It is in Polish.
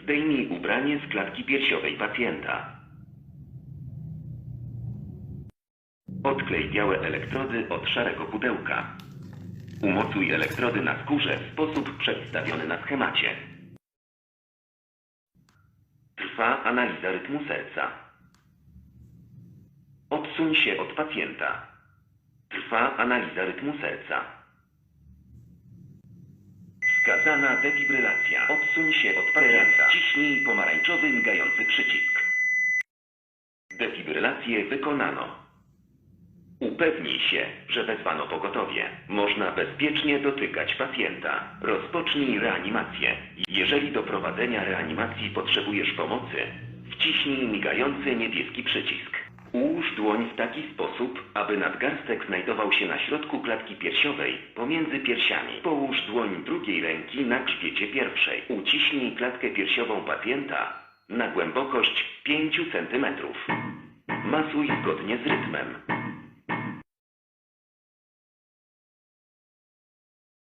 Zdejmij ubranie z klatki piersiowej pacjenta. Odklej białe elektrody od szarego pudełka. Umocuj elektrody na skórze w sposób przedstawiony na schemacie. Trwa analiza rytmu serca. Odsuń się od pacjenta. Trwa analiza rytmu serca. Wskazana defibrylacja. Się od pacjenta. Ciśnij pomarańczowy migający przycisk. Defibrylację wykonano. Upewnij się, że wezwano pogotowie. Można bezpiecznie dotykać pacjenta. Rozpocznij reanimację. Jeżeli do prowadzenia reanimacji potrzebujesz pomocy, wciśnij migający niebieski przycisk. Ułóż dłoń w taki sposób, aby nadgarstek znajdował się na środku klatki piersiowej, pomiędzy piersiami. Połóż dłoń drugiej ręki na grzbiecie pierwszej. Uciśnij klatkę piersiową pacjenta na głębokość 5 cm. Masuj zgodnie z rytmem.